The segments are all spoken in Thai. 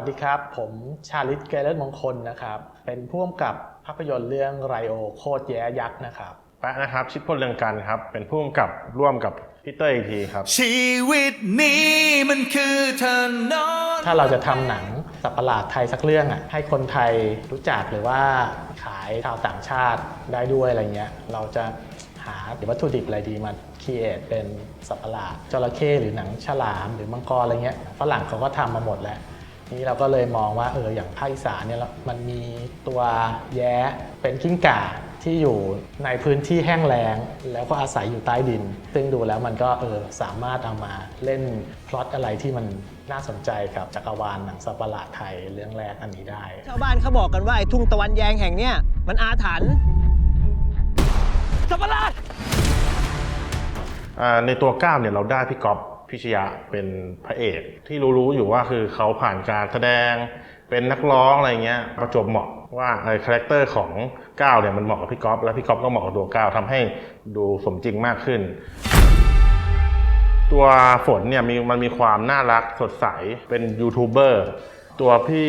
วัสดีครับ ผมชาลิตเกเรตมงคลนะครับ เป็นผู้กำกับภาพยนตร์เรื่องไรโอโคตรแย้ยักษ์นะครับแปะนะครับ ชิดพลเรืองกันครับ เป็นผู้กำกับร่วมกับพี่เต้ยอีกทีครับ ชีวิตนี้มันคือถนนถ้าเราจะทำหนังสัตว์ประหลาดไทยสักเรื่องอะให้คนไทยรู้จักหรือว่าขายชาวต่างชาติได้ด้วยอะไรเงี้ยเราจะหาวัตถุดิบอะไรดีมาคีเอทเป็นสัตว์ประหลาดจระเข้หรือหนังฉลามหรือมังกรอะไรเงี้ยฝรั่งเขาก็ทำมาหมดแล้ว นี้เราก็เลยมองว่าเอออย่างภาคอีสานเนี่ยมันมีตัวแย้เป็นกิ้งก่าที่อยู่ในพื้นที่แห้งแล้งแล้วก็อาศัยอยู่ใต้ดิน ซึ่งดูแล้วมันก็เออสามารถเอามาเล่นพล็อตอะไรที่มันน่าสนใจกับจักรวาลหนังสัตว์ประหลาดไทยเรื่องแรกอันนี้ได้ ชาวบ้านเขาบอกกันว่าไอ้ทุ่งตะวันแยงแห่งเนี้ยมันอาถรรพ์สัตว์ประหลาดอ่าในตัวก้าวเนี่ยเราได้พี่ก๊อฟ พิชยะเป็นพระเอกที่รู้ๆอยู่ว่าคือเขาผ่านการแสดงเป็นนักร้องอะไรเงี้ยประจบเหมาะว่าไอ้คาแรคเตอร์ของก้าวเนี่ยมันเหมาะกับพี่ก๊อฟแล้วพี่ก๊อฟก็เหมาะกับตัวก้าวทำให้ดูสมจริงมากขึ้น ตัวฝนเนี่ยมีมันมีความน่ารักสดใสเป็นยูทูบเบอร์ ตัวพี่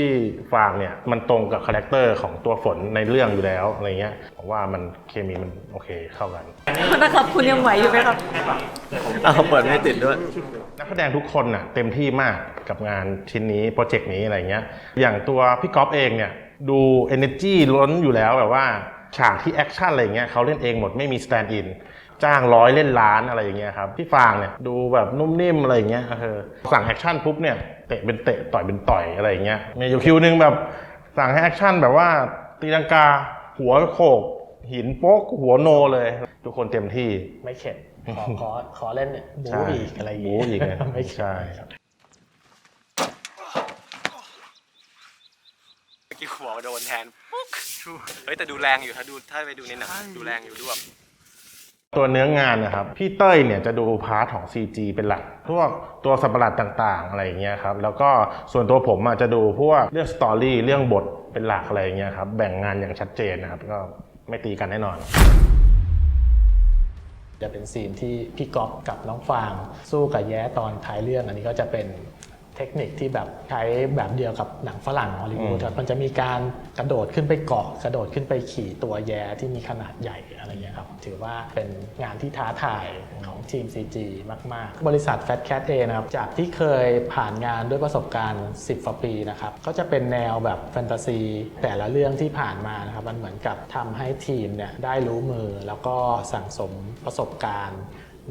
ฟางเนี่ยมันตรงกับคาแรคเตอร์ของตัวฝนในเรื่องอยู่แล้วอะไรเงี้ยผมว่ามันเคมีมันโอเคเข้ากัน นะครับคุณยังไหวอยู่ไหมครับ เอาเปิดไม่ติดด้วย นักแสดงทุกคนน่ะเต็มที่มากกับงานชิ้นนี้โปรเจกต์นี้อะไรเงี้ย อย่างตัวพี่ก๊อฟเองเนี่ยดู energy ล้นอยู่แล้วแบบว่าฉากที่แอคชั่นอะไรเงี้ยเขาเล่นเองหมดไม่มีสแตนด์อิน จ้างร้อยเล่นล้านอะไรอย่างเงี้ยครับพี่ฟางเนี่ยดูแบบนุ่มนิ่มอะไรอย่างเงี้ยเออสั่งแอคชั่นปุ๊บเนี่ยเตะเป็นเตะต่อยเป็นต่อยอะไรอย่างเงี้ยมีอยู่คิวนึงแบบสั่งให้แอคชั่นแบบว่าตีลังกาหัวโขกหินโป๊กหัวโนเลย ทุกคนเต็มที่ไม่เข็ดขอขอขอเล่นบูใช่อีกอะไรอย่างบูงี้อีกนะไม่เข็ดใช่เมื่อกี้หัวโดนแทนปุ๊กเฮ้ยแต่ดูแรงอยู่ถ้าดูถ้าไปดูในหนังดูแรงอยู่ด้วย ตัวเนื้องานนะครับ พี่เต้ยเนี่ยจะดูพาร์ทของ CG เป็นหลัก พวกตัวสัตว์ปะหลาดต่างๆ อะไรอย่างเงี้ยครับ แล้วก็ส่วนตัวผมอาจจะดูพวกเรื่องสตอรี่เรื่องบทเป็นหลักอะไรอย่างเงี้ยครับ แบ่งงานอย่างชัดเจนนะครับ ก็ไม่ตีกันแน่นอน จะเป็นซีนที่พี่ก๊อฟกับน้องฟางสู้กับแย้ตอนท้ายเรื่อง อันนี้ก็จะเป็น ทคนิคที่แบบใช้แบบเดียวกับหนังฝรั่งฮอลลีวูดครับมันจะมีการกระโดดขึ้นไปเกาะกระโดดขึ้นไปขี่ตัวแย้ที่มีขนาดใหญ่อะไรเงี้ยครับถือว่าเป็นงานที่ท้าทายของทีม CG มาก ๆ บริษัท Fat Cat เอนะครับจากที่เคยผ่านงานด้วยประสบการณ์ 10กว่าปีนะครับก็จะเป็นแนวแบบแฟนตาซีแต่ละเรื่องที่ผ่านมานะครับมันเหมือนกับทำให้ทีมเนี่ยได้รู้มือแล้วก็สั่งสมประสบการณ์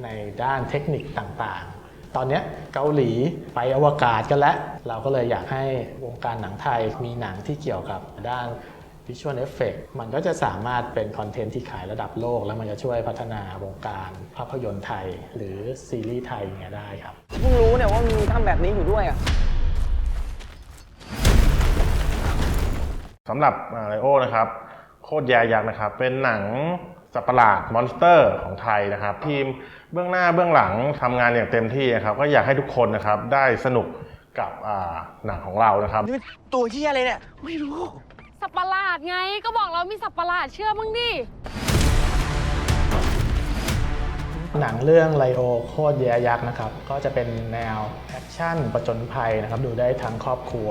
ในด้านเทคนิคต่างๆ ตอนเนี้ยเกาหลีไปอวกาศกันแล้ว เราก็เลยอยากให้วงการหนังไทยมีหนังที่เกี่ยวกับด้าน Visual Effect มันก็จะสามารถเป็นคอนเทนต์ที่ขายระดับโลก แล้วมันจะช่วยพัฒนาวงการภาพยนตร์ไทย หรือซีรีส์ไทยอย่างเงี้ยได้ครับ เพิ่งรู้เนี่ยว่ามีทำแบบนี้อยู่ด้วยอะสำหรับไรโอนะครับ โคตรแยยักษ์นะครับ เป็นหนัง สัตว์ประหลาดมอนสเตอร์ของไทยนะครับ ทีมเบื้องหน้าเบื้องหลังทำงานอย่างเต็มที่นะครับ ก็อยากให้ทุกคนนะครับได้สนุกกับอ่าหนังของเรานะครับนี่ตัวที่อะไรเนี่ย ไม่รู้ สับประหลาดไงก็บอกแล้วมีสับประหลาดเชื่อมึงดิหนังเรื่องไลโอโคตรแยยักษ์นะครับ ก็จะเป็นแนวแอคชั่นประจนภัยนะครับ ดูได้ทั้งครอบครัว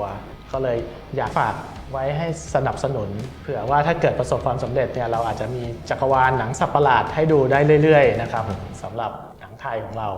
ก็เลยอยากฝากไว้ให้สนับสนุน เผื่อว่าถ้าเกิดประสบความสำเร็จเนี่ยเราอาจจะมีจักรวาลหนังสับประหลาดให้ดูได้เรื่อยๆนะครับสำหรับหนังไทยของเรา